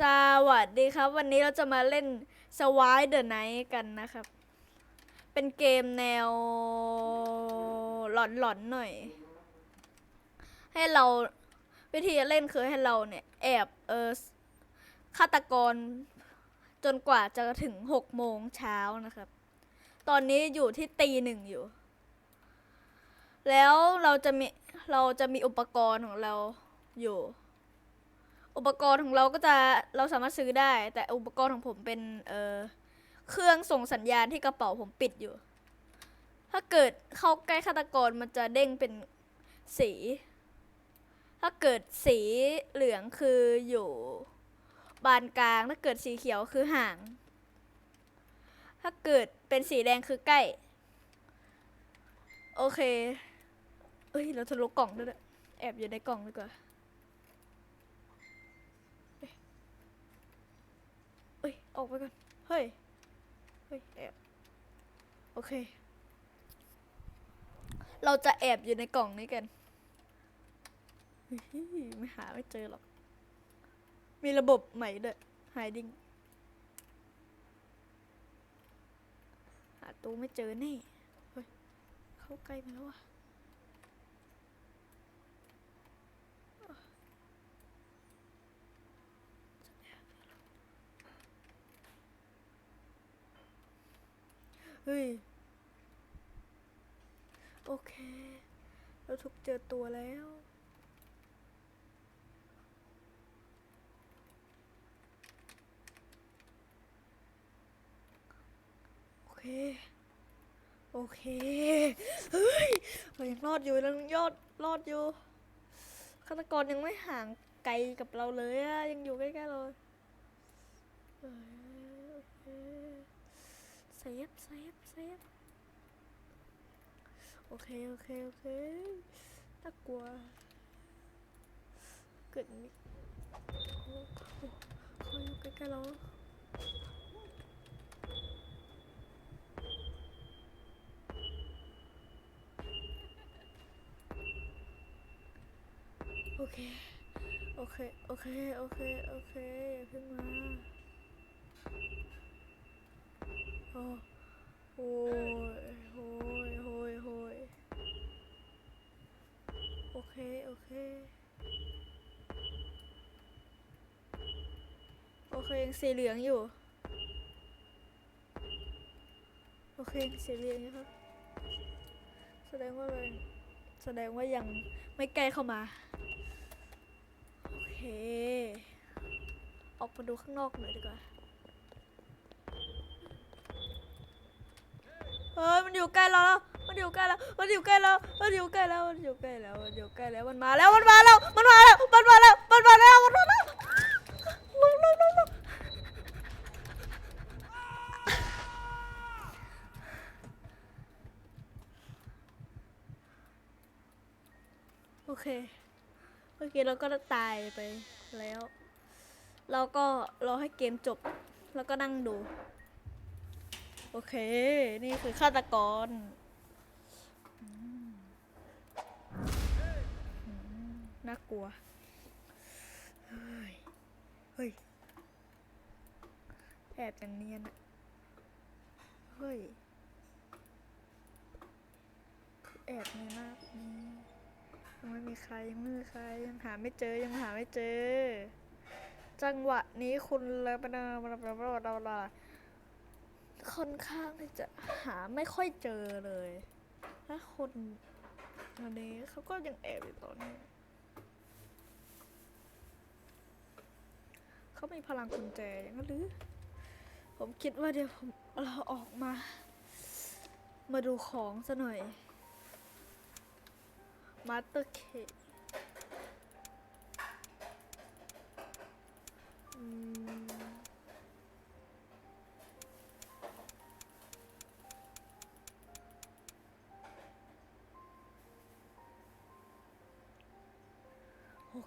สวัสดีครับ วันนี้เราจะมาเล่น s w i the Night กันนะครับ เป็นเกมแนวหลอนๆหน่อย ให้เราวิธีเล่นคือให้เราเนี่ยแอบเออฆาตกรจนกว่าจะถึงหกโมงเช้านะครับ ตอนนี้อยู่ที่ตีหนึ่งอยู่ แล้วเราจะมีเราจะมีอุปกรณ์ของเราอยู่ อุปกรณ์ของเราก็จะเราสามารถซื้อได้ แต่อุปกรณ์ของผมเป็นเอ่อเครื่องส่งสัญญาณที่กระเป๋าผมปิดอยู่ ถ้าเกิดเข้าใกล้ฆาตกรมันจะเด้งเป็นสี ถ้าเกิดสีเหลืองคืออยู่บานกลาง ถ้าเกิดสีเขียวคือห่าง ถ้าเกิดเป็นสีแดงคือใกล้ โอเค เอ้ย เราทะลุกล่องด้วยนะแอบอยู่ในกล่องดีกว่า เออกไปก่อน เฮ้ย เฮ้ยแอบ โอเค เราจะแอบอยู่ในกล่องนี้กัน ไม่หาไม่เจอหรอก มีระบบใหม่ด้วย hiding หาตู้ไม่เจอแน่ เฮ้ย เข้าใกล้มาแล้วอะ เฮ้ย โอเค เราถูกเจอตัวแล้ว โอเค โอเค เฮ้ยเรายังรอดอยู่เรายังยอดรอดอยู่ฆาตกรยังไม่ห่างไกลกับเราเลยอะยังอยู่ใกล้ๆเราเอ้ย ซฟเซฟเซฟโอเค โอเค โอเคน่ากลัว เกิดมีโอ้โหเขาอยู่ใกล้ๆเราโอเค โอเค โอเค โอเค โอเคอย่าเพิ่งมา โอ้ยโอ้ยโอ้ยโอ้ยโอเค โอเค โอเคยังสีเหลืองอยู่ โอเคสีเหลืองอยู่ครับ แสดงว่าเรายังแสดงว่ายังไม่ใกล้เข้ามา โอเค ออกมาดูข้างนอกหน่อยดีกว่า เฮ้ยมันอยู่ใกล้เราแล้ว มันอยู่ใกล้แล้ว มันอยู่ใกล้แล้วมันอยู่ใกล้แล้ว มันอยู่ใกล้แล้ว มันอยู่ใกล้แล้ว มันมาแล้ว มันมาแล้ว มันมาแล้ว มันมาแล้ว มันมาแล้ว มันมาแล้วลงลงลงลงโอเค เมื่อกี้เราก็ตายไปแล้ว เราก็รอให้เกมจบ แล้วก็นั่งดู โอเค นี่คือฆาตกรน่ากลัว เฮ้ย เฮ้ย แอบอย่างเนียนอะเฮ้ย แอบในหน้านี้ยังไม่มีใครยังไม่มีใครยังหาไม่เจอยังหาไม่เจอ จังหวะนี้คุณแล้วปะนะเราเราเราเรา ค่อนข้างที่จะหาไม่ค่อยเจอเลยและคนอันนี้เขาก็ยังแอบอยู่ตอนนี้ เขามีพลังกุญแจอย่างนั้นหรือ ผมคิดว่าเดี๋ยวผมเราออกมา มาดูของซะหน่อย มาสเตอร์เคอืม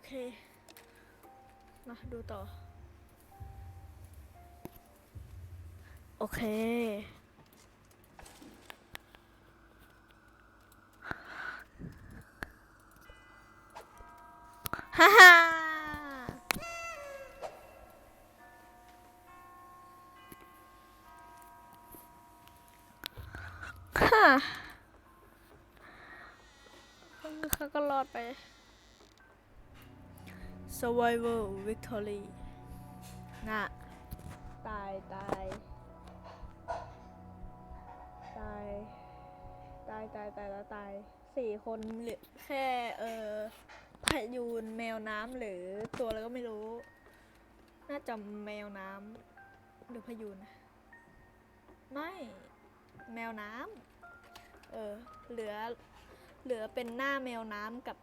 ค มาดูต่อ โอเค ฮ่าฮ่าฮ่าเขาก็รอดไป survival victory น่ะตายตายตายตายตายตายแล้วตายสี่คนเหลือแค่เออพายูนแมวน้ำหรือตัวอะไรก็ไม่รู้ น่าจะแมวน้ำหรือพายูนไม่แมวน้ำเออเหลือเหลือเป็นหน้าแมวน้ำกับ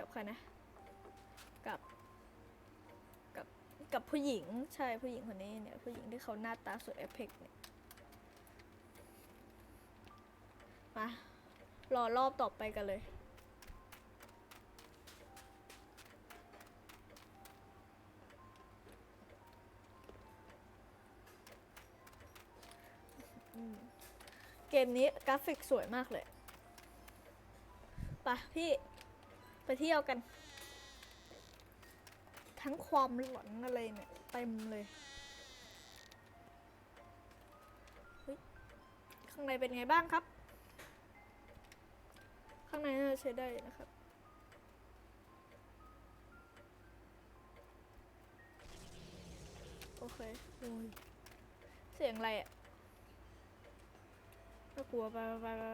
กับใครนะ กับ กับ กับผู้หญิง ใช่ผู้หญิงคนนี้เนี่ย ผู้หญิงที่เขาหน้าตาสวยเอฟเฟกเนี่ย มารอรอบต่อไปกันเลยเกมนี้กราฟิกสวยมากเลยปะพี่ ไปเที่ยวกัน ทั้งความหลอนอะไรเนี่ยเต็มเลยเฮ้ยข้างในเป็นไงบ้างครับ ข้างในน่าจะใช้ได้นะครับโอเคโอ้ยเสียงอะไรอะน่ากลัวไปไปไป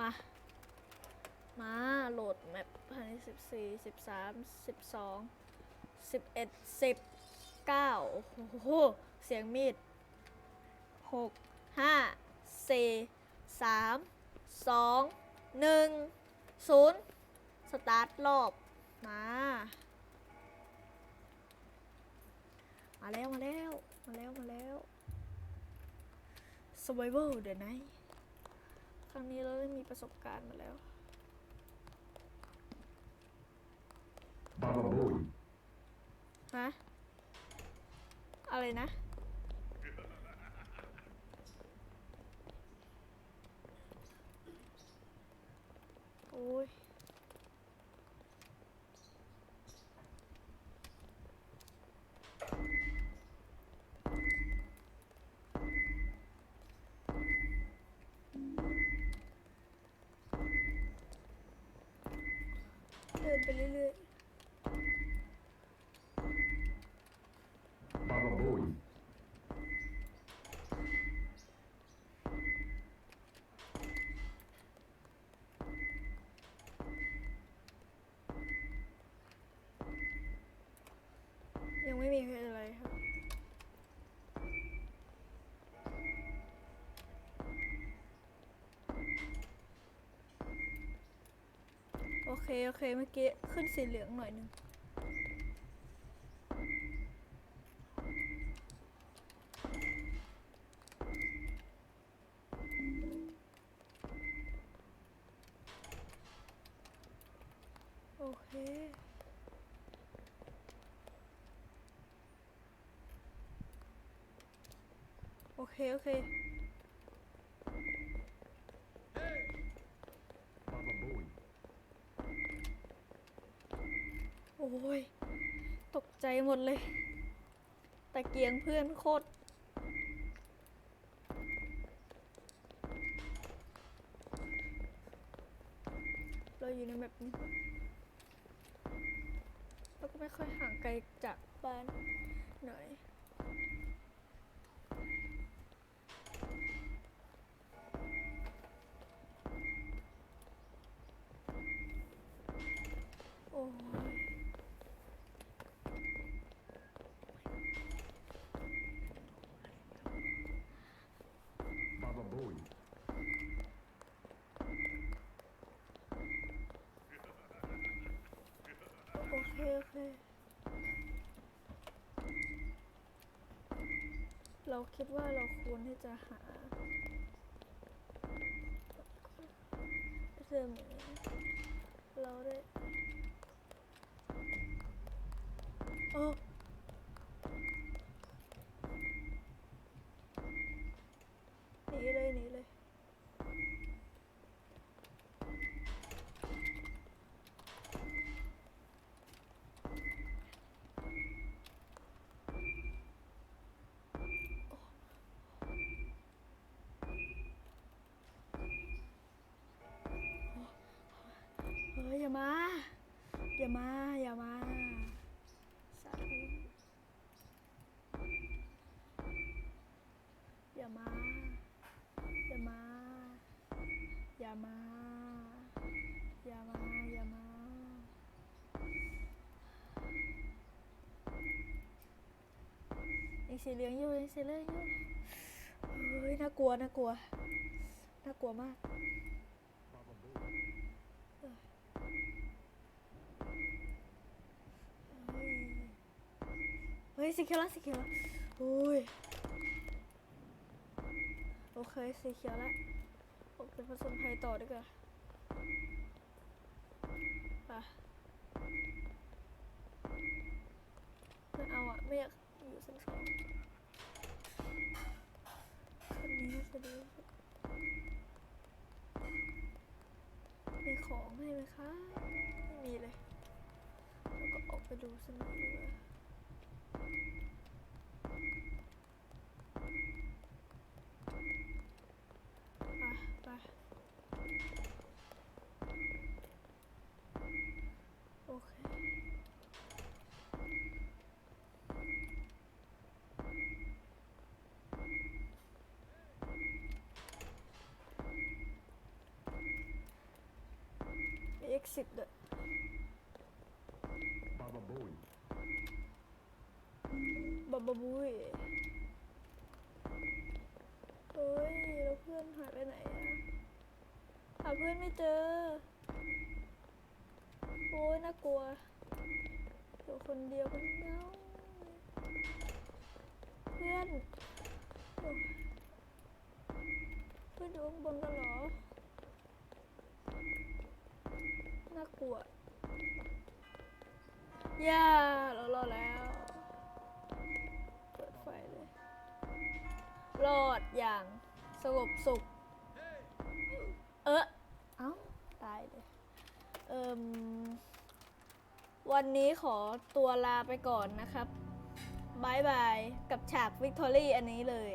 มา มาโหลดแมปภายในสิบสี่สิบสามสิบสองสิบเอ็ดสิบเก้าโอ้โห เสียงมีดหกห้าสี่สามสองหนึ่งศูนย์สตาร์ทรอบ มา มาแล้ว มาแล้ว มาแล้ว มาแล้ว Survival the Night ครั้งนี้เราได้มีประสบการณ์มาแล้ว Baba Bowie. ฮะอะไรนะ โอ้ยเดินไปเรื่อย Baba Bowie. ๆ ยังไม่มีอะไรครับ โอเคโอเค เมื่อกี้ ขึ้นสีเหลืองหน่อยนึงโอเคโอเค โอเค โอ้ย ตกใจหมดเลย ตะเกียงเพื่อนโคตร เราอยู่ในแบบนี้เราก็ไม่ค่อยห่างไกลจากบ้านหน่อย คโอเค เราคิดว่าเราควรที่จะหาเสื้อหมีเราได้โอ้หนีเลยหนีเลย โอย่ามา อย่ามาสาธุอย่ามา อย่ามา อย่ามา อย่ามา อย่ามา ยังสีเหลืองอยู่ยังสีเหลืองอยู่เฮ้ยน่ากลัวน่ากลัวน่ากลัวมากเฮ้ยสีเขียวแล้วสีเขียวแล้วโอ้ยโอเคสีเขียวแล้ว เป็นผสมไทยต่อดีกว่าไปไม่เอาอะไม่อยากอยู่ชั้นสองคนนี้จะดีมีของให้ไหมคะ ไม่มีเลย แล้วก็ออกไปดูสน่อยดีกว่า ไปไปโอเค มี exit ด้วย Baba Bowie. บาบาบุยเฮ้ยแล้วเพื่อนหายไปไหนอะหาเพื่อนไม่เจอ โอ้ยน่ากลัวอยู่คนเดียวมันเหงาเพื่อนโอ้ยเพื่อนอยู่ข้างบนกันเหรอ น่ากลัวย่าเรารอดแล้ว เปิดไฟเลย รอดอย่างสงบสุข เออเอ้า ตายเลย เอิมวันนี้ขอตัวลาไปก่อนนะครับบายบาย กับฉากวิกตอรี่อันนี้เลย